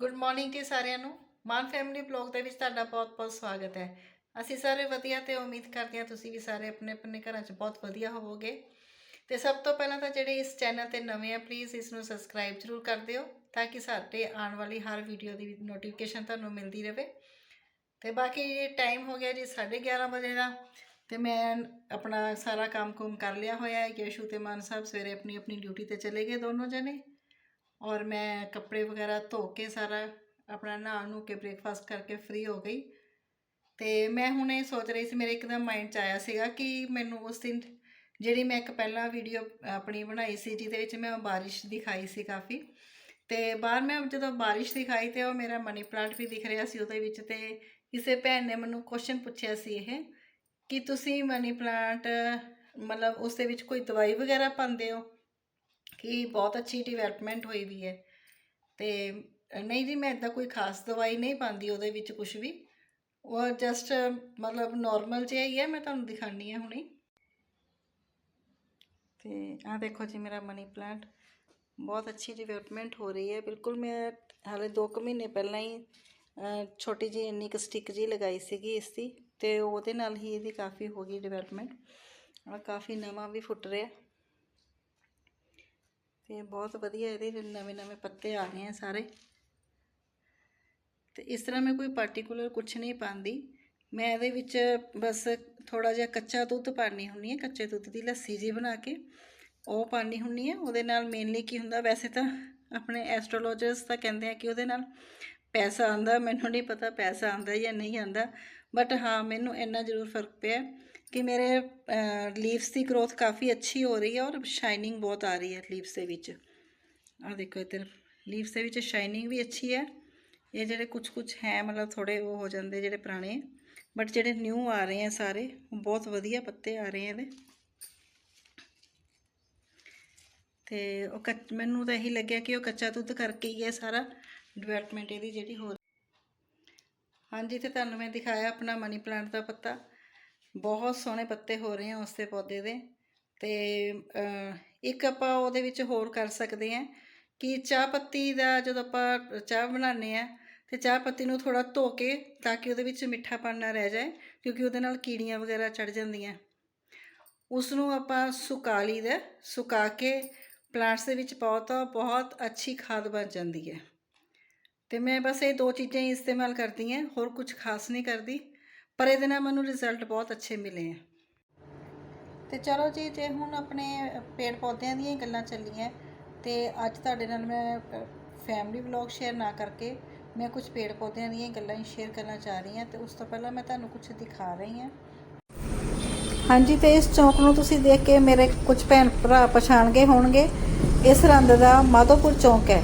Good morning ਜੀ ਸਾਰਿਆਂ ਨੂੰ। ਮਾਨ ਫੈਮਿਲੀ ਬਲੌਗ ਦੇ ਵਿੱਚ ਤੁਹਾਡਾ ਬਹੁਤ-ਬਹੁਤ ਸਵਾਗਤ ਹੈ। ਅਸੀਂ ਸਾਰੇ ਵਧੀਆ ਤੇ ਉਮੀਦ ਕਰਦੇ ਹਾਂ ਤੁਸੀਂ ਵੀ ਸਾਰੇ ਆਪਣੇ ਆਪਣੇ ਘਰਾਂ 'ਚ ਬਹੁਤ ਵਧੀਆ ਹੋਵੋਗੇ। ਤੇ ਸਭ ਤੋਂ ਪਹਿਲਾਂ ਤਾਂ ਜਿਹੜੇ ਇਸ ਚੈਨਲ ਤੇ ਨਵੇਂ ਆ ਪਲੀਜ਼ ਇਸ ਨੂੰ ਸਬਸਕ੍ਰਾਈਬ ਜ਼ਰੂਰ ਕਰ ਦਿਓ ਤਾਂ ਕਿ ਸਾਡੇ ਆਉਣ ਵਾਲੀ ਹਰ ਵੀਡੀਓ ਦੀ ਨੋਟੀਫਿਕੇਸ਼ਨ ਤੁਹਾਨੂੰ ਮਿਲਦੀ ਰਹੇ ਤੇ ਬਾਕੀ ਟਾਈਮ ਹੋ ਗਿਆ ਜੀ 11:30 ਵਜੇ ਦਾ ਤੇ ਮੈਂ ਆਪਣਾ ਸਾਰਾ ਕੰਮ-ਕੁਮ ਕਰ ਲਿਆ ਹੋਇਆ ਹੈ। ਯਸ਼ੂ ਤੇ ਮਾਨ ਸਾਹਿਬ ਸਵੇਰੇ ਆਪਣੀ ਆਪਣੀ ਡਿਊਟੀ ਤੇ ਚਲੇ ਗਏ ਦੋਨੋਂ ਜਣੇ। ਔਰ ਮੈਂ ਕੱਪੜੇ ਵਗੈਰਾ ਧੋ ਕੇ ਸਾਰਾ ਆਪਣਾ ਨਹਾ ਨੂੰ ਕੇ ਬ੍ਰੇਕਫਾਸਟ ਕਰਕੇ ਫ੍ਰੀ ਹੋ ਗਈ। ਤੇ ਮੈਂ ਹੁਣ ਇਹ ਸੋਚ ਰਹੀ ਸੀ, ਮੇਰੇ ਇੱਕਦਮ ਮਾਈਂਡ 'ਚ ਆਇਆ ਸੀਗਾ ਕਿ ਮੈਨੂੰ ਉਸ ਦਿਨ ਜਿਹੜੀ ਮੈਂ ਇੱਕ ਪਹਿਲਾਂ ਵੀਡੀਓ ਆਪਣੀ ਬਣਾਈ ਸੀ, ਜਿਹਦੇ ਵਿੱਚ ਮੈਂ ਬਾਰਿਸ਼ ਦਿਖਾਈ ਸੀ ਕਾਫੀ। ਤੇ ਬਾਹਰ ਮੈਂ ਜਦੋਂ ਬਾਰਿਸ਼ ਦਿਖਾਈ ਤੇ ਉਹ ਮੇਰਾ ਮਨੀ ਪਲਾਂਟ ਵੀ ਦਿਖ ਰਿਹਾ ਸੀ ਉਹਦੇ ਵਿੱਚ ਤੇ ਕਿਸੇ ਭੈਣ ਨੇ ਮੈਨੂੰ ਕੁਐਸਚਨ ਪੁੱਛਿਆ ਸੀ ਇਹ ਕਿ ਤੁਸੀਂ ਮਨੀ ਪਲਾਂਟ ਮਤਲਬ ਉਸ ਦੇ ਵਿੱਚ ਕੋਈ ਦਵਾਈ ਵਗੈਰਾ ਪਾਉਂਦੇ ਹੋ? ਕਿ ਬਹੁਤ ਅੱਛੀ ਡਿਵੈਲਪਮੈਂਟ ਹੋਈ ਵੀ ਹੈ। ਤੇ ਨਹੀਂ ਜੀ, ਮੈਂ ਇਦਾਂ ਕੋਈ ਖਾਸ ਦਵਾਈ ਨਹੀਂ ਪਾਉਂਦੀ ਉਹਦੇ ਵਿੱਚ ਕੁਝ ਵੀ। ਉਹ ਜਸਟ ਮਤਲਬ ਨਾਰਮਲ ਜਿਹਾ ਹੀ ਹੈ, ਮੈਂ ਤੁਹਾਨੂੰ ਦਿਖਾਣੀ ਹੈ ਹੁਣੇ। ਤੇ ਆਹ ਦੇਖੋ ਜੀ ਮੇਰਾ ਮਨੀ ਪਲਾਂਟ ਬਹੁਤ ਅੱਛੀ ਡਿਵੈਲਪਮੈਂਟ ਹੋ ਰਹੀ ਹੈ। ਬਿਲਕੁਲ ਮੈਂ ਹਾਲੇ 2 ਕੁ ਮਹੀਨੇ ਪਹਿਲਾਂ ਹੀ ਛੋਟੀ ਜੀ ਇੰਨੀ ਕੁ ਸਟਿਕ ਜੀ ਲਗਾਈ ਸੀਗੀ ਇਸ ਦੀ ਤੇ ਉਹਦੇ ਨਾਲ ਹੀ ਇਹਦੀ ਕਾਫੀ ਹੋ ਗਈ ਡਿਵੈਲਪਮੈਂਟ ਔਰ ਕਾਫੀ ਨਵਾਂ ਵੀ ਫੁੱਟ ਰਿਹਾ। ਤੇ ਬਹੁਤ ਵਧੀਆ ਇਹਦੇ ਨਵੇਂ ਨਵੇਂ ਪੱਤੇ ਆ ਰਹੇ ਆ ਸਾਰੇ। ਤੇ ਇਸ ਤਰ੍ਹਾਂ ਮੈਂ ਕੋਈ ਪਾਰਟਿਕੂਲਰ ਕੁਝ ਨਹੀਂ ਪਾਉਂਦੀ। ਮੈਂ ਇਹਦੇ ਵਿੱਚ ਬਸ ਥੋੜਾ ਜਿਹਾ ਕੱਚਾ ਦੁੱਧ ਪਾਣੀ ਹੁੰਨੀ ਹੈ, ਕੱਚੇ ਦੁੱਧ ਦੀ ਲੱਸੀ ਜੀ ਬਣਾ ਕੇ। ਉਹ ਪਾਣੀ ਹੁੰਨੀ ਹੈ। ਉਹਦੇ ਨਾਲ ਮੇਨਲੀ ਕੀ ਹੁੰਦਾ, ਵੈਸੇ ਤਾਂ ਆਪਣੇ ਐਸਟ੍ਰੋਲੋਜਰਸ ਤਾਂ ਕਹਿੰਦੇ ਆ ਕਿ ਉਹਦੇ ਨਾਲ ਪੈਸਾ ਆਂਦਾ ਮੈਨੂੰ ਨਹੀਂ ਪਤਾ ਪੈਸਾ ਆਂਦਾ ਜਾਂ ਨਹੀਂ ਆਂਦਾ ਬਟ ਹਾਂ, ਮੈਨੂੰ ਇੰਨਾ ਜ਼ਰੂਰ ਫ਼ਰਕ ਪਿਆ। ਕਿ ਮੇਰੇ ਲੀਵਸ ਦੀ ਗਰੋਥ ਕਾਫੀ ਅੱਛੀ ਹੋ ਰਹੀ ਹੈ ਔਰ ਸ਼ਾਈਨਿੰਗ ਬਹੁਤ ਆ ਰਹੀ ਹੈ ਲੀਵਸ ਦੇ ਵਿੱਚ ਆਹ ਦੇਖੋ ਇੱਧਰ ਲੀਵਸ ਦੇ ਵਿੱਚ ਸ਼ਾਈਨਿੰਗ ਵੀ ਅੱਛੀ ਹੈ ਇਹ ਜਿਹੜੇ ਕੁਝ ਕੁਝ ਹੈ ਮਤਲਬ ਥੋੜੇ ਉਹ ਹੋ ਜਾਂਦੇ ਜਿਹੜੇ ਪੁਰਾਣੇ ਬਟ ਜਿਹੜੇ ਨਿਊ ਆ ਰਹੇ ਆ ਸਾਰੇ ਬਹੁਤ ਵਧੀਆ ਪੱਤੇ ਆ ਰਹੇ ਆ ਇਹਦੇ ਤੇ ਉਹ ਕੱਚ ਮੈਨੂੰ ਤਾਂ ਇਹੀ ਲੱਗਿਆ ਕਿ ਉਹ ਕੱਚਾ ਦੁੱਧ ਕਰਕੇ ਹੀ ਹੈ ਸਾਰਾ ਡਿਵੈਲਪਮੈਂਟ ਇਹਦੀ ਜਿਹੜੀ ਹੋ ਹਾਂਜੀ ਤੇ ਤੁਹਾਨੂੰ ਮੈਂ ਦਿਖਾਇਆ ਆਪਣਾ ਮਨੀ ਪਲਾਂਟ ਦਾ ਪੱਤਾ ਬਹੁਤ ਸੋਹਣੇ ਪੱਤੇ ਹੋ ਰਹੇ ਆ ਉਸ ਦੇ ਪੌਦੇ ਦੇ। ਤੇ ਇੱਕ ਆਪਾਂ ਉਹਦੇ ਵਿੱਚ ਹੋਰ ਕਰ ਸਕਦੇ ਹਾਂ ਕਿ ਚਾਹ ਪੱਤੀ ਦਾ ਜਦੋਂ ਆਪਾਂ ਚਾਹ ਬਣਾਉਂਦੇ ਆ ਤੇ ਚਾਹ ਪੱਤੀ ਨੂੰ ਥੋੜਾ ਧੋ ਕੇ ਤਾਂ ਕਿ ਉਹਦੇ ਵਿੱਚ ਮਿੱਠਾਪਨ ਨਾ ਰਹਿ ਜਾਏ ਕਿਉਂਕਿ ਉਹਦੇ ਨਾਲ ਕੀੜੀਆਂ ਵਗੈਰਾ ਚੜ ਜਾਂਦੀਆਂ। ਉਸ ਨੂੰ ਆਪਾਂ ਸੁਕਾ ਲਈਦਾ ਸੁਕਾ ਕੇ ਪਲਾਂਟਸ ਦੇ ਵਿੱਚ ਪਾਓ ਤਾਂ ਬਹੁਤ ਅੱਛੀ ਖਾਦ ਬਣ ਜਾਂਦੀ ਹੈ। ਤੇ ਮੈਂ ਬਸ ਇਹ ਦੋ ਚੀਜ਼ਾਂ ਹੀ ਇਸਤੇਮਾਲ ਕਰਦੀ ਹਾਂ, ਹੋਰ ਕੁਝ ਖਾਸ ਨਹੀਂ ਕਰਦੀ। ਪਰ ਇਹਦੇ ਨਾਲ ਮੈਨੂੰ ਰਿਜ਼ਲਟ ਬਹੁਤ ਅੱਛੇ ਮਿਲੇ ਆ। ਤੇ ਚਲੋ ਜੀ, ਜੇ ਹੁਣ ਆਪਣੇ ਪੇੜ ਪੌਦਿਆਂ ਦੀਆਂ ਹੀ ਗੱਲਾਂ ਚੱਲੀਆਂ, ਤੇ ਅੱਜ ਤੁਹਾਡੇ ਨਾਲ ਮੈਂ ਫੈਮਿਲੀ ਵਲੌਗ ਸ਼ੇਅਰ ਨਾ ਕਰਕੇ ਮੈਂ ਕੁਝ ਪੇੜ ਪੌਦਿਆਂ ਦੀਆਂ ਗੱਲਾਂ ਹੀ ਸ਼ੇਅਰ ਕਰਨਾ ਚਾਹ ਰਹੀ ਹਾਂ, ਤੇ ਉਸ ਤੋਂ ਪਹਿਲਾਂ ਮੈਂ ਤੁਹਾਨੂੰ ਕੁਝ ਦਿਖਾ ਰਹੀ ਹਾਂ। ਹਾਂਜੀ, ਤੇ ਇਸ ਚੌਂਕ ਨੂੰ ਤੁਸੀਂ ਦੇਖ ਕੇ ਮੇਰੇ ਕੁਝ ਭੈਣ ਭਰਾ ਪਛਾਣ ਗਏ ਹੋਣਗੇ। ਇਹ ਰੰਦ ਦਾ ਮਾਧੋਪੁਰ ਚੌਂਕ ਹੈ।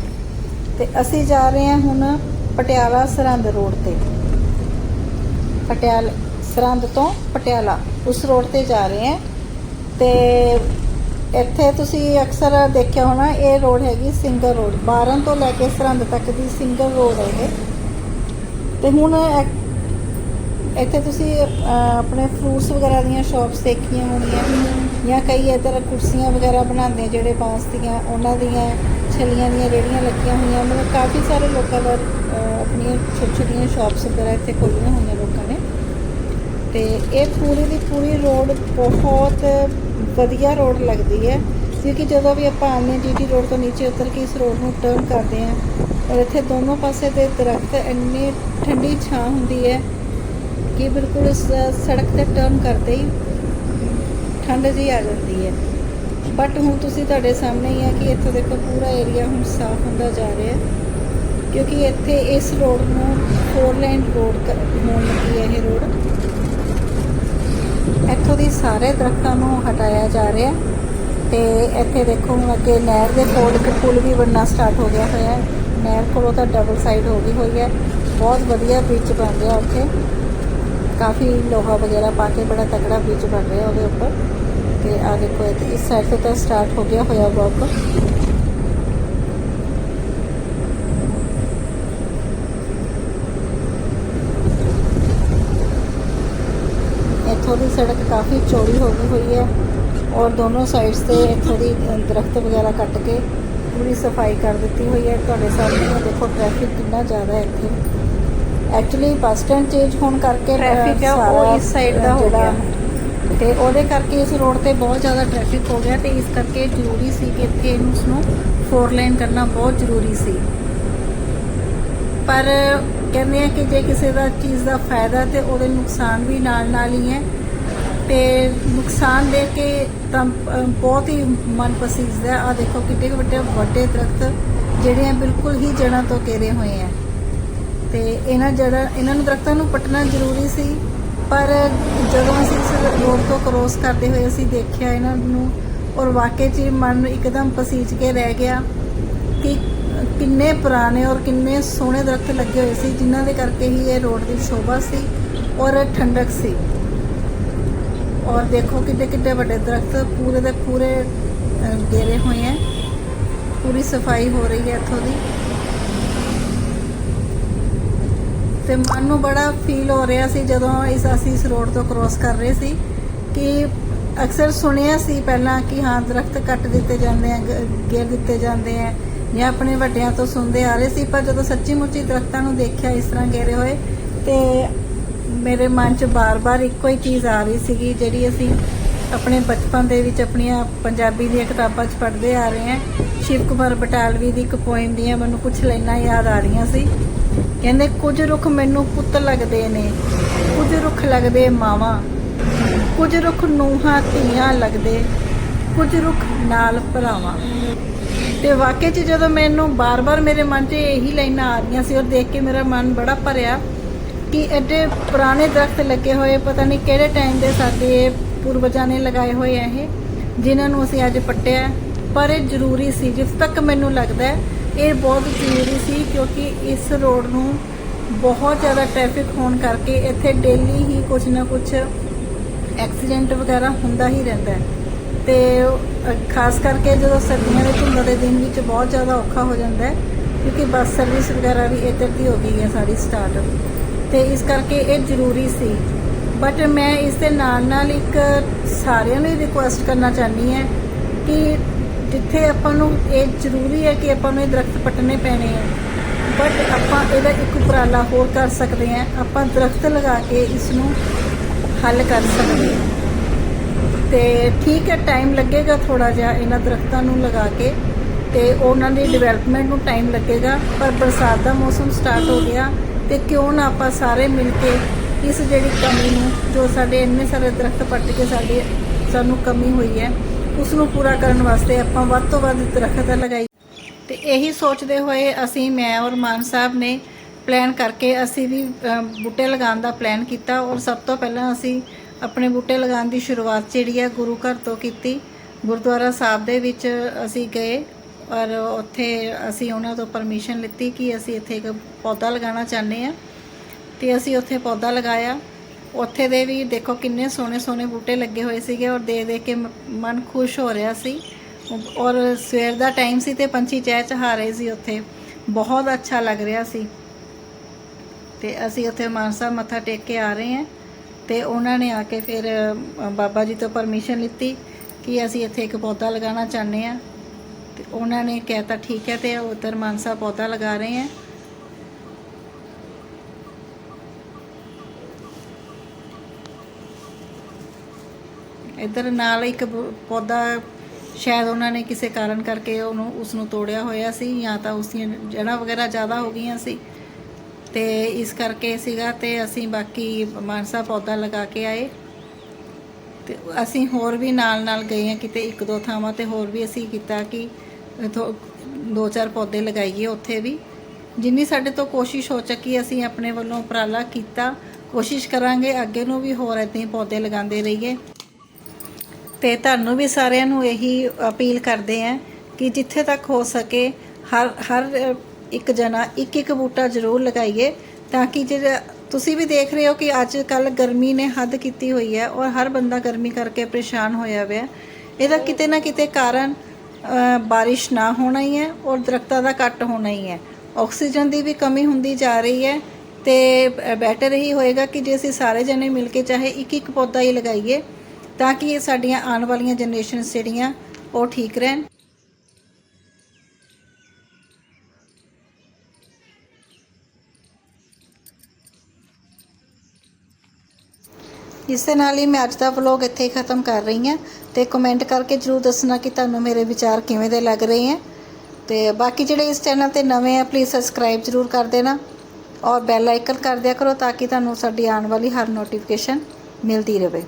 ਤੇ ਅਸੀਂ ਜਾ ਰਹੇ ਹਾਂ ਹੁਣ ਪਟਿਆਲਾ ਸਰਹੰਦ ਰੋਡ ਤੇ। ਪਟਿਆਲਾ ਸਰਹੰਦ ਤੋਂ ਪਟਿਆਲਾ, ਉਸ ਰੋਡ ਤੇ ਜਾ ਰਹੇ ਹਾਂ। ਤੇ ਇੱਥੇ ਤੁਸੀਂ ਅਕਸਰ ਦੇਖਿਆ ਹੋਣਾ, ਇਹ ਰੋਡ ਹੈਗੀ ਸਿੰਗਲ ਰੋਡ 12 ਤੋਂ ਲੈ ਕੇ ਸਰਹੰਦ ਤੱਕ ਦੀ ਸਿੰਗਲ ਰੋਡ ਹੈ ਇਹ। ਤੇ ਹੁਣ ਐ- ਇੱਥੇ ਤੁਸੀਂ ਆਪਣੇ ਫਰੂਟਸ ਵਗੈਰਾ ਦੀਆਂ ਸ਼ਾਪਸ ਦੇਖੀਆਂ ਹੋਣੀਆਂ। ਜਾਂ ਕਈ ਇੱਧਰ ਕੁਰਸੀਆਂ ਵਗੈਰਾ ਬਣਾਉਂਦੇ ਜਿਹੜੇ ਬਾਂਸ ਦੀਆਂ, ਉਹਨਾਂ ਦੀਆਂ ਛਲੀਆਂ ਦੀਆਂ ਰੇੜੀਆਂ ਲੱਗੀਆਂ ਹੋਈਆਂ। ਮਤਲਬ ਕਾਫੀ ਸਾਰੇ ਲੋਕਾਂ ਦਾ ਆਪਣੀਆਂ ਛੋਟੀ ਛੋਟੀਆਂ ਸ਼ਾਪਸ ਵਗੈਰਾ ਇੱਥੇ ਖੋਲ੍ਹੀਆਂ ਹੋਈਆਂ ਲੋਕਾਂ ਨੇ। ਤੇ ਇਹ ਪੂਰੀ ਦੀ ਪੂਰੀ ਰੋਡ ਬਹੁਤ ਵਧੀਆ ਰੋਡ ਲੱਗਦੀ ਹੈ। ਕਿਉਂਕਿ ਜਦੋਂ ਵੀ ਆਪਾਂ ਆਉਂਦੇ ਹਾਂ ਜੀਟੀ ਰੋਡ ਤੋਂ ਨੀਚੇ ਉਤਰ ਕੇ ਇਸ ਰੋਡ ਨੂੰ ਟਰਨ ਕਰਦੇ ਹਾਂ, ਔਰ ਇੱਥੇ ਦੋਨੋਂ ਪਾਸੇ ਦੇ ਦਰਖਤ ਇੰਨੀ ਠੰਡੀ ਛਾਂ ਹੁੰਦੀ ਹੈ ਕਿ ਬਿਲਕੁਲ ਇਸ ਸੜਕ ਤੇ ਟਰਨ ਕਰਦੇ ਹੀ ਠੰਡ ਜੀ ਆ ਜਾਂਦੀ ਹੈ। ਬਟ ਹੁਣ ਤੁਸੀਂ ਤੁਹਾਡੇ ਸਾਹਮਣੇ ਹੀ ਆ ਕਿ ਇੱਥੋਂ ਦੇਖੋ ਪੂਰਾ ਏਰੀਆ ਹੁਣ ਸਾਫ਼ ਹੁੰਦਾ ਜਾ ਰਿਹਾ ਹੈ। ਕਿਉਂਕਿ ਇੱਥੇ ਇਸ ਰੋਡ ਨੂੰ ਫੋਰ ਲਾਈਨ ਰੋਡ ਹੋਣ ਲੱਗੀ ਹੈ ਇਹ ਰੋਡ ਇੱਥੋਂ ਦੀ ਸਾਰੇ ਦਰਖਤਾਂ ਨੂੰ ਹਟਾਇਆ ਜਾ ਰਿਹਾ ਤੇ ਇੱਥੇ ਦੇਖੋ ਹੁਣ ਅੱਗੇ ਨਹਿਰ ਦੇ ਕੋਲ ਇੱਕ ਪੁਲ ਵੀ ਬਣਨਾ ਸਟਾਰਟ ਹੋ ਗਿਆ ਹੋਇਆ ਹੈ। ਨਹਿਰ ਕੋਲੋਂ ਤਾਂ ਡਬਲ ਸਾਈਡ ਹੋ ਗਈ ਹੋਈ ਹੈ। ਬਹੁਤ ਵਧੀਆ ਬ੍ਰਿਜ ਬਣ ਰਿਹਾ ਉੱਥੇ। ਕਾਫੀ ਲੋਹਾ ਵਗੈਰਾ ਪਾ ਕੇ ਬੜਾ ਤਕੜਾ ਬ੍ਰਿਜ ਬਣ ਰਿਹਾ ਉਹਦੇ ਉੱਪਰ। ਤੇ ਆ ਦੇਖੋ ਇਸ ਸਾਈਡ ਤੋਂ ਤਾਂ ਸਟਾਰਟ ਹੋ ਗਿਆ ਹੋਇਆ ਵਰਕ ਇੱਥੋਂ ਦੀ ਸੜਕ ਕਾਫੀ ਚੌੜੀ ਹੋ ਗਈ ਹੋਈ ਹੈ ਔਰ ਦੋਨੋਂ ਸਾਈਡਸ ਤੇ ਇੱਥੋਂ ਦੀ ਦਰਖਤ ਵਗੈਰਾ ਕੱਟ ਕੇ ਪੂਰੀ ਸਫ਼ਾਈ ਕਰ ਦਿੱਤੀ ਹੋਈ ਹੈ। ਤੁਹਾਡੇ ਸਾਹਮਣੇ ਦੇਖੋ ਟ੍ਰੈਫਿਕ ਕਿੰਨਾ ਜ਼ਿਆਦਾ ਹੈ ਇੱਥੇ। ਐਕਚੁਅਲੀ ਬੱਸ ਸਟੈਂਡ ਚੇਂਜ ਹੋਣ ਕਰਕੇ ਹੈ, ਉਹ ਇਸ side ਦਾ ਹੋ ਗਿਆ। ਤੇ ਉਹਦੇ ਕਰਕੇ ਇਸ ਰੋਡ ਤੇ ਬਹੁਤ ਜ਼ਿਆਦਾ ਟ੍ਰੈਫਿਕ ਹੋ ਗਿਆ ਤੇ ਇਸ ਕਰਕੇ ਜ਼ਰੂਰੀ ਸੀ ਕਿ ਇੱਥੇ ਇਹਨੂੰ ਉਸਨੂੰ ਫੋਰ ਲੇਨ ਕਰਨਾ ਬਹੁਤ ਜ਼ਰੂਰੀ ਸੀ। ਪਰ ਕਹਿੰਦੇ ਆ ਕਿ ਜੇ ਕਿਸੇ ਦਾ ਚੀਜ਼ ਦਾ ਫਾਇਦਾ ਤੇ ਉਹਦੇ ਨੁਕਸਾਨ ਵੀ ਨਾਲ ਨਾਲ ਹੀ ਹੈ ਤੇ ਨੁਕਸਾਨ ਦੇ ਕੇ ਤਾਂ ਬਹੁਤ ਹੀ ਮਨ ਪਸੀਜਦਾ ਆ ਦੇਖੋ ਕਿੰਨੇ ਵੱਡੇ ਵੱਡੇ ਦਰਖਤ ਜਿਹੜੇ ਆ ਬਿਲਕੁਲ ਹੀ ਜੜ੍ਹਾਂ ਤੋਂ ਘੇਰੇ ਹੋਏ ਆ। ਤੇ ਇਹਨਾਂ ਜੜ੍ਹਾਂ, ਇਹਨਾਂ ਨੂੰ ਦਰਖਤਾਂ ਨੂੰ ਪੱਟਣਾ ਜ਼ਰੂਰੀ ਸੀ। ਪਰ ਜਦੋਂ ਅਸੀਂ ਇਸ ਰੋਡ ਤੋਂ ਕ੍ਰੋਸ ਕਰਦੇ ਹੋਏ ਅਸੀਂ ਦੇਖਿਆ ਇਹਨਾਂ ਨੂੰ ਔਰ ਵਾਕਈ 'ਚ ਹੀ ਮਨ ਇੱਕਦਮ ਪਸੀਜ ਕੇ ਰਹਿ ਗਿਆ ਕਿ ਕਿੰਨੇ ਪੁਰਾਣੇ ਔਰ ਕਿੰਨੇ ਸੋਹਣੇ ਦਰਖਤ ਲੱਗੇ ਹੋਏ ਸੀ ਜਿਨ੍ਹਾਂ ਦੇ ਕਰਕੇ ਹੀ ਇਹ ਰੋਡ ਦੀ ਸ਼ੋਭਾ ਸੀ ਔਰ ਠੰਡਕ ਸੀ। ਔਰ ਦੇਖੋ ਕਿੰਨੇ ਕਿੰਨੇ ਵੱਡੇ ਦਰਖਤ ਪੂਰੇ ਦੇ ਪੂਰੇ ਅ, ਘੇਰੇ ਹੋਏ ਹੈ। ਪੂਰੀ ਸਫ਼ਾਈ ਹੋ ਰਹੀ ਹੈ ਇੱਥੋਂ ਦੀ। ਤੇ ਮਨ ਨੂੰ ਬੜਾ ਫੀਲ ਹੋ ਰਿਹਾ ਸੀ ਜਦੋਂ ਇਸ ਅਸੀਂ ਇਸ ਰੋਡ ਤੋਂ ਕ੍ਰੋਸ ਕਰ ਰਹੇ ਸੀ ਕਿ ਅਕਸਰ ਸੁਣਿਆ ਸੀ ਪਹਿਲਾਂ ਕਿ ਹਾਂ ਦਰਖਤ ਕੱਟ ਦਿੱਤੇ ਜਾਂਦੇ ਆ ਗੇਰ ਦਿੱਤੇ ਜਾਂਦੇ ਆ ਜਾਂ ਆਪਣੇ ਵੱਡਿਆਂ ਤੋਂ ਸੁਣਦੇ ਆ ਰਹੇ ਸੀ, ਪਰ ਜਦੋਂ ਸੱਚੀ ਮੁੱਚੀ ਦਰਖਤਾਂ ਨੂੰ ਦੇਖਿਆ ਇਸ ਤਰ੍ਹਾਂ ਘੇਰੇ ਹੋਏ ਤੇ ਮੇਰੇ ਮਨ 'ਚ ਬਾਰ-ਬਾਰ ਇੱਕੋ ਹੀ ਚੀਜ਼ ਆ ਰਹੀ ਸੀਗੀ ਜਿਹੜੀ ਅਸੀਂ ਆਪਣੇ ਬਚਪਨ ਦੇ ਵਿੱਚ ਆਪਣੀਆਂ ਪੰਜਾਬੀ ਦੀਆਂ ਕਿਤਾਬਾਂ 'ਚ ਪੜ੍ਹਦੇ ਆ ਰਹੇ ਹਾਂ। ਸ਼ਿਵ ਕੁਮਾਰ ਬਟਾਲਵੀ ਦੀ ਇੱਕ ਪੋਇਮ ਦੀਆਂ ਮੈਨੂੰ ਕੁਝ ਲਾਈਨਾਂ ਯਾਦ ਆ ਰਹੀਆਂ ਸੀ। ਕਹਿੰਦੇ ਕੁਝ ਰੁੱਖ ਮੈਨੂੰ ਪੁੱਤ ਲੱਗਦੇ ਨੇ ਕੁਝ ਰੁੱਖ ਲੱਗਦੇ ਮਾਵਾਂ ਕੁਝ ਰੁੱਖ ਨੂੰਹਾਂ ਧੀਆਂ ਲੱਗਦੇ ਕੁਝ ਰੁੱਖ ਨਾਲ ਭਰਾਵਾਂ। ਤੇ ਵਾਕਈ 'ਚ ਜਦੋਂ ਮੈਨੂੰ ਬਾਰ-ਬਾਰ ਮੇਰੇ ਮਨ 'ਚ ਇਹੀ ਲਾਈਨਾਂ ਆ ਰਹੀਆਂ ਸੀ ਔਰ ਦੇਖ ਕੇ ਮੇਰਾ ਮਨ ਬੜਾ ਭਰਿਆ ਕਿ ਐਡੇ ਪੁਰਾਣੇ ਦਰਖਤ ਲੱਗੇ ਹੋਏ ਪਤਾ ਨਹੀਂ ਕਿਹੜੇ ਟਾਈਮ ਦੇ ਸਾਡੇ ਪੂਰਵਜਾਂ ਨੇ ਲਗਾਏ ਹੋਏ ਆ ਇਹ ਜਿਨ੍ਹਾਂ ਨੂੰ ਅਸੀਂ ਅੱਜ ਪੱਟਿਆ। ਪਰ ਇਹ ਜ਼ਰੂਰੀ ਸੀ ਜਿਸ ਤੱਕ ਮੈਨੂੰ ਲੱਗਦਾ ਹੈ, ਇਹ ਬਹੁਤ ਜ਼ਰੂਰੀ ਸੀ ਕਿਉਂਕਿ ਇਸ ਰੋਡ ਨੂੰ ਬਹੁਤ ਜ਼ਿਆਦਾ ਟ੍ਰੈਫਿਕ ਹੋਣ ਕਰਕੇ ਇੱਥੇ ਡੇਲੀ ਹੀ ਕੁਝ ਨਾ ਕੁਝ ਐਕਸੀਡੈਂਟ ਵਗੈਰਾ ਹੁੰਦਾ ਹੀ ਰਹਿੰਦਾ ਹੈ। ਤੇ ਖਾਸ ਕਰਕੇ ਜਦੋਂ ਸਰਦੀਆਂ ਦੇ ਧੁੰਦ ਦੇ ਦਿਨ ਵਿੱਚ ਬਹੁਤ ਜ਼ਿਆਦਾ ਔਖਾ ਹੋ ਜਾਂਦਾ ਹੈ, ਕਿਉਂਕਿ ਬੱਸ ਸਰਵਿਸ ਵਗੈਰਾ ਵੀ ਇੱਧਰ ਦੀ ਹੋ ਗਈ ਹੈ ਸਾਡੀ ਸਟਾਰਟ ਤੇ ਇਸ ਕਰਕੇ ਇਹ ਜ਼ਰੂਰੀ ਸੀ। ਬਟ ਮੈਂ ਇਸ ਦੇ ਨਾਲ ਨਾਲ ਇੱਕ ਸਾਰਿਆਂ ਨੂੰ ਰਿਕੁਐਸਟ ਕਰਨਾ ਚਾਹਨੀ ਹੈ ਕਿ ਜਿੱਥੇ ਆਪਾਂ ਨੂੰ ਇਹ ਜ਼ਰੂਰੀ ਹੈ ਕਿ ਆਪਾਂ ਨੂੰ ਇਹ ਦਰਖਤ ਪੱਟਣੇ ਪੈਣੇ ਆ। ਬਟ ਆਪਾਂ ਇਹਦਾ ਇੱਕ ਉਪਰਾਲਾ ਹੋਰ ਕਰ ਸਕਦੇ ਹਾਂ। ਆਪਾਂ ਦਰਖਤ ਲਗਾ ਕੇ ਇਸ ਨੂੰ ਹੱਲ ਕਰ ਸਕਦੇ ਹਾਂ। ਤੇ ਠੀਕ ਹੈ ਟਾਈਮ ਲੱਗੇਗਾ ਥੋੜਾ ਜਿਹਾ ਇਹਨਾਂ ਦਰਖਤਾਂ ਨੂੰ ਲਗਾ ਕੇ। ਤੇ ਉਹਨਾਂ ਦੀ ਡਿਵੈਲਪਮੈਂਟ ਨੂੰ ਟਾਈਮ ਲੱਗੇਗਾ। ਪਰ ਬਰਸਾਤ ਦਾ ਮੌਸਮ ਸਟਾਰਟ ਹੋ ਗਿਆ ਤੇ ਕਿਉਂ ਨਾ ਆਪਾਂ ਸਾਰੇ ਮਿਲ ਕੇ ਇਸ ਜਿਹੜੀ ਕਮੀ ਨੂੰ, ਜੋ ਸਾਡੇ ਇੰਨੇ ਸਾਰੇ ਦਰਖਤ ਪੱਟ ਕੇ ਸਾਡੇ ਸਾਨੂੰ ਕਮੀ ਹੋਈ ਹੈ ਉਸ ਨੂੰ ਪੂਰਾ ਕਰਨ ਵਾਸਤੇ ਆਪਾਂ ਵੱਧ ਤੋਂ ਵੱਧ ਦਰਖਤ ਲਗਾਈ। ਤੇ ਇਹੀ ਸੋਚਦੇ ਹੋਏ ਅਸੀਂ, ਮੈਂ ਔਰ ਮਾਨ ਸਾਹਿਬ ਨੇ ਪਲਾਨ ਕਰਕੇ ਅਸੀਂ ਵੀ ਬੂਟੇ ਲਗਾਉਣ ਦਾ ਪਲਾਨ ਕੀਤਾ ਔਰ ਸਭ ਤੋਂ ਪਹਿਲਾਂ ਅਸੀਂ ਆਪਣੇ ਬੂਟੇ ਲਗਾਉਣ ਦੀ ਸ਼ੁਰੂਆਤ ਜਿਹੜੀ ਹੈ ਗੁਰੂ ਘਰ ਤੋਂ ਕੀਤੀ। ਗੁਰਦੁਆਰਾ ਸਾਹਿਬ ਦੇ ਵਿੱਚ ਅਸੀਂ ਗਏ ਔਰ ਉੱਥੇ ਅਸੀਂ ਉਹਨਾਂ ਤੋਂ ਪਰਮਿਸ਼ਨ ਲਿੱਤੀ ਕਿ ਅਸੀਂ ਇੱਥੇ ਇੱਕ ਪੌਦਾ ਲਗਾਉਣਾ ਚਾਹੁੰਦੇ ਹਾਂ। ਤੇ ਅਸੀਂ ਉੱਥੇ ਪੌਦਾ ਲਗਾਇਆ। ਉੱਥੇ ਦੇ ਵੀ ਦੇਖੋ ਕਿੰਨੇ ਸੋਹਣੇ ਸੋਹਣੇ ਬੂਟੇ ਲੱਗੇ ਹੋਏ ਸੀਗੇ ਔਰ ਦੇ ਦੇ ਕੇ ਮ- ਮਨ ਖੁਸ਼ ਹੋ ਰਿਹਾ ਸੀ। ਔਰ ਸਵੇਰ ਦਾ ਟਾਈਮ ਸੀ ਤੇ ਪੰਛੀ ਚਹਿ ਚਹਾ ਰਹੇ ਸੀ ਉੱਥੇ। ਬਹੁਤ ਅੱਛਾ ਲੱਗ ਰਿਹਾ ਸੀ। ਤੇ ਅਸੀਂ ਉੱਥੇ ਮਾਨਸਾ ਮੱਥਾ ਟੇਕ ਕੇ ਆ ਰਹੇ ਹਾਂ ਤੇ ਉਹਨਾਂ ਨੇ ਆ ਕੇ ਫਿਰ ਬਾਬਾ ਜੀ ਤੋਂ ਪਰਮਿਸ਼ਨ ਲਿੱਤੀ ਕਿ ਅਸੀਂ ਇੱਥੇ ਇੱਕ ਪੌਦਾ ਲਗਾਉਣਾ ਚਾਹੁੰਦੇ ਹਾਂ। ਤੇ ਉਹਨਾਂ ਨੇ ਕਹਿਤਾ ਠੀਕ ਹੈ ਤੇ ਉਧਰ ਮਾਨਸਾ ਪੌਦਾ ਲਗਾ ਰਹੇ ਹੈ। ਇੱਧਰ ਨਾਲ ਇੱਕ ਪੌਦਾ ਸ਼ਾਇਦ ਉਹਨਾਂ ਨੇ ਕਿਸੇ ਕਾਰਨ ਕਰਕੇ ਉਹਨੂੰ ਉਸ ਨੂੰ ਤੋੜਿਆ ਹੋਇਆ ਸੀ ਜਾਂ ਤਾਂ ਉਸ ਦੀਆਂ ਜੜ੍ਹਾਂ ਵਗੈਰਾ ਜ਼ਿਆਦਾ ਹੋ ਗਈਆਂ ਸੀ। ਤੇ ਇਸ ਕਰਕੇ ਸੀਗਾ ਤੇ ਅਸੀਂ ਬਾਕੀ ਮਾਨਸਾ ਪੌਦਾ ਲਗਾ ਕੇ ਆਏ। ਤੇ ਅਸੀਂ ਹੋਰ ਵੀ ਨਾਲ ਨਾਲ ਗਏ ਹਾਂ ਕਿਤੇ ਇੱਕ ਦੋ ਥਾਵਾਂ ਤੇ ਹੋਰ ਵੀ ਅਸੀਂ ਕੀਤਾ ਕਿ ਥੋ- ਦੋ ਚਾਰ ਪੌਦੇ ਲਗਾਈਏ ਉੱਥੇ ਵੀ। ਜਿੰਨੀ ਸਾਡੇ ਤੋਂ ਕੋਸ਼ਿਸ਼ ਹੋ ਚੱਕੀ ਅਸੀਂ ਆਪਣੇ ਵੱਲੋਂ ਉਪਰਾਲਾ ਕੀਤਾ, ਕੋਸ਼ਿਸ਼ ਕਰਾਂਗੇ ਅੱਗੇ ਨੂੰ ਵੀ ਹੋਰ ਏਦਾਂ ਹੀ ਪੌਦੇ ਲਗਾਉਂਦੇ ਰਹੀਏ। ਤੇ ਤੁਹਾਨੂੰ ਵੀ ਸਾਰਿਆਂ ਨੂੰ ਇਹੀ ਅਪੀਲ ਕਰਦੇ ਆਂ ਕਿ ਜਿੱਥੇ ਤੱਕ ਹੋ ਸਕੇ ਹਰ ਹਰ ਇੱਕ ਜਣਾ ਇੱਕ ਇੱਕ ਬੂਟਾ ਜ਼ਰੂਰ ਲਗਾਈਏ ਤਾਂ ਕਿ ਜਿਹੜਾ ਤੁਸੀਂ ਵੀ ਦੇਖ ਰਹੇ ਹੋ ਕਿ ਅੱਜ ਕੱਲ ਗਰਮੀ ਨੇ ਹੱਦ ਕੀਤੀ ਹੋਈ ਹੈ ਔਰ ਹਰ ਬੰਦਾ ਗਰਮੀ ਕਰਕੇ ਪਰੇਸ਼ਾਨ ਹੋਇਆ ਹੋਇਆ ਇਹਦਾ ਕਿਤੇ ਨਾ ਕਿਤੇ ਕਾਰਨ ਬਾਰਿਸ਼ ਨਾ ਹੋਣਾ ਹੀ ਹੈ ਔਰ ਦਰਖਤਾਂ ਦਾ ਘੱਟ ਹੋਣਾ ਹੀ ਹੈ। ਆਕਸੀਜਨ ਦੀ ਵੀ ਕਮੀ ਹੁੰਦੀ ਜਾ ਰਹੀ ਹੈ ਤੇ ਬੈਟਰ ਇਹੀ ਹੋਏਗਾ ਕਿ ਜੇ ਅਸੀਂ ਸਾਰੇ ਜਣੇ ਮਿਲ ਕੇ ਚਾਹੇ ਇੱਕ ਇੱਕ ਪੌਦਾ ਹੀ ਲਗਾਈਏ ਤਾਂ ਕਿ ਇਹ ਸਾਡੀਆਂ ਆਉਣ ਵਾਲੀਆਂ ਜਨਰੇਸ਼ਨ ਜਿਹੜੀਆਂ, ਉਹ ਠੀਕ ਰਹਿਣ। ਇਸ ਦੇ ਨਾਲ ਹੀ ਮੈਂ ਅੱਜ ਦਾ ਵਲੌਗ ਇੱਥੇ ਹੀ ਖਤਮ ਕਰ ਰਹੀ ਹਾਂ ਤੇ ਕਮੈਂਟ ਕਰਕੇ ਜਰੂਰ ਦੱਸਣਾ ਕਿ ਤੁਹਾਨੂੰ ਮੇਰੇ ਵਿਚਾਰ ਕਿਵੇਂ ਦੇ ਲੱਗ ਰਹੇ ਹੈ। ਤੇ ਬਾਕੀ ਜਿਹੜੇ ਇਸ ਚੈਨਲ ਤੇ ਨਵੇਂ ਆ ਪਲੀਜ਼ ਸਬਸਕ੍ਰਾਈਬ ਜਰੂਰ ਕਰ ਦੇਣਾ ਔਰ ਬੈਲ ਆਈਕਨ ਕਰ ਦਿਆ ਕਰੋ ਤਾਂ ਕਿ ਤੁਹਾਨੂੰ ਸਾਡੀ ਆਉਣ ਵਾਲੀ ਹਰ ਨੋਟੀਫਿਕੇਸ਼ਨ ਮਿਲਦੀ ਰਹੇ।